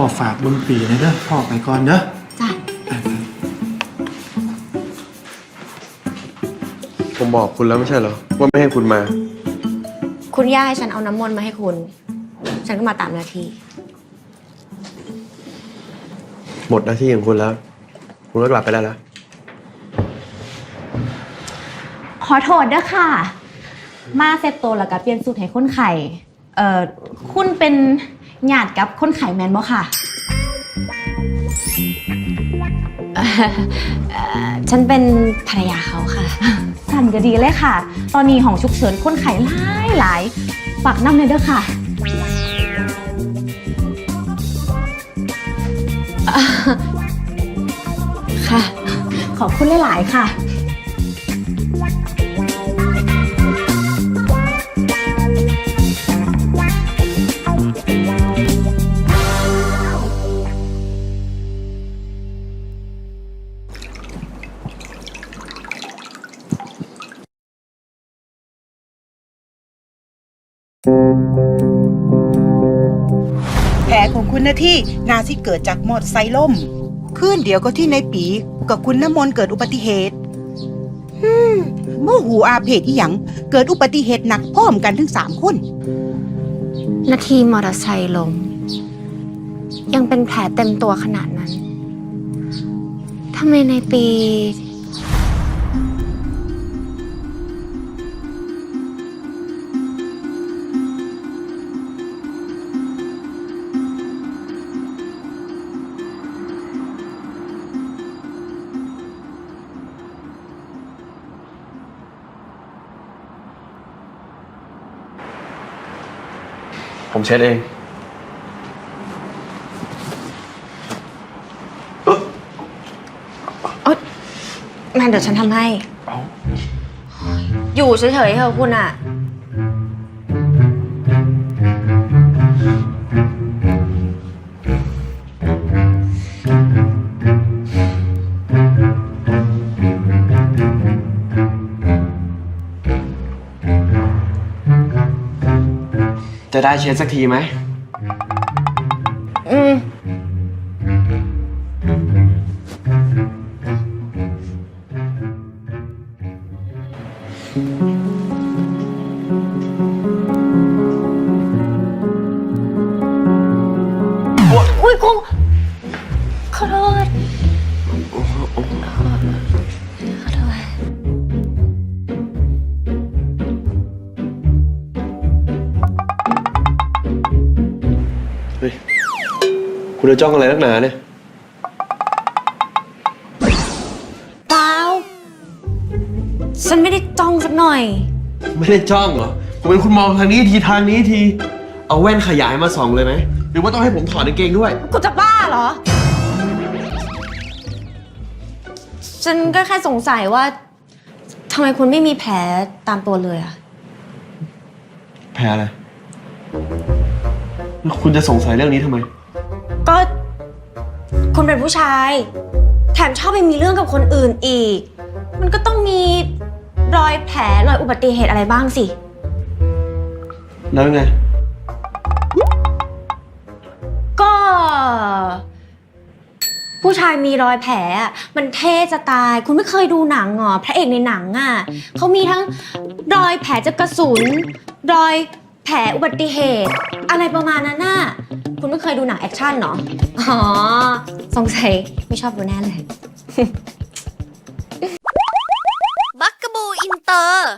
พ่อฝากบุญปีนะเด้อพ่อไปก่อนเด้อจ้ะผมบอกคุณแล้วไม่ใช่เหรอ ว่าไม่ให้คุณมา คุณย่าให้ฉันเอาน้ำมนต์มาให้คุณ ฉันก็มาตามหน้าที่ หมดหน้าที่ของคุณแล้ว คุณก็กลับไปได้แล้ว ขอโทษเด้อค่ะ มาเซตโตวแล้วก็เปลี่ยนสูตรให้คนไข่เอ่อคุณเป็น ญาติกับคนไข่แมนบ่ค่ะฉันเป็นภรรยาเขาค่ะ สั่นก็ดีเลยค่ะ ตอนนี้ห้องฉุกเฉินคนไข้หลายหลายฝากน้ำเลยเด้อค่ะ ค่ะ ขอบคุณหลาย ๆ ค่ะ แผลของคุณนาที่นาที่เกิดจากมอเตอร์ไซค์ล่มคืนเดียวก็ที่ในปีกับคุณน้ำมนต์เกิดอุบัติเหตุฮึมเมื่อหูอาเพศอีหยังเกิดอุบัติเหตุหนักพร้อมกันถึงสามคน นาทีมอเตอร์ไซค์ล้มยังเป็นแผลเต็มตัวขนาดนั้นทำไมในปี ผมเช็ดเองมาเดี๋ยวฉันทำให้ อยู่เฉยๆเถอะคุณอะ จะได้เช็ดสักทีไหม อืม อุ้ยกูข คุณจะจ้องอะไรนักหนาเนี่ย เปล่าฉันไม่ได้จ้องสักหน่อย ไม่ได้จ้องเหรอ ผมเป็นคุณมองทางนี้ทีทางนี้ที เอาแว่นขยายมาส่องเลยไหม หรือว่าต้องให้ผมถอดกางเกงด้วย กูจะบ้าเหรอ ฉันก็แค่สงสัยว่าทำไมคุณไม่มีแผลตามตัวเลยอะแพ้อะไรแล้วคุณจะสงสัยเรื่องนี้ทำไม ก็คุณเป็นผู้ชาย แถมชอบไปมีเรื่องกับคนอื่นอีก มันก็ต้องมีรอยแผลรอยอุบัติเหตุอะไรบ้างสิ แล้วไง ก็ ผู้ชายมีรอยแผลอะมันเท่จะตาย คุณไม่เคยดูหนังเหรอพระเอกในหนังอะเขามีทั้งรอยแผลจากกระสุน รอยแผลอุบัติเหตุ อะไรประมาณนั้นน่ะ คุณไม่เคยดูหนังแอคชั่นเนาะอ๋อ สงสัยไม่ชอบดูแน่เลย บักกะบูอินเตอร์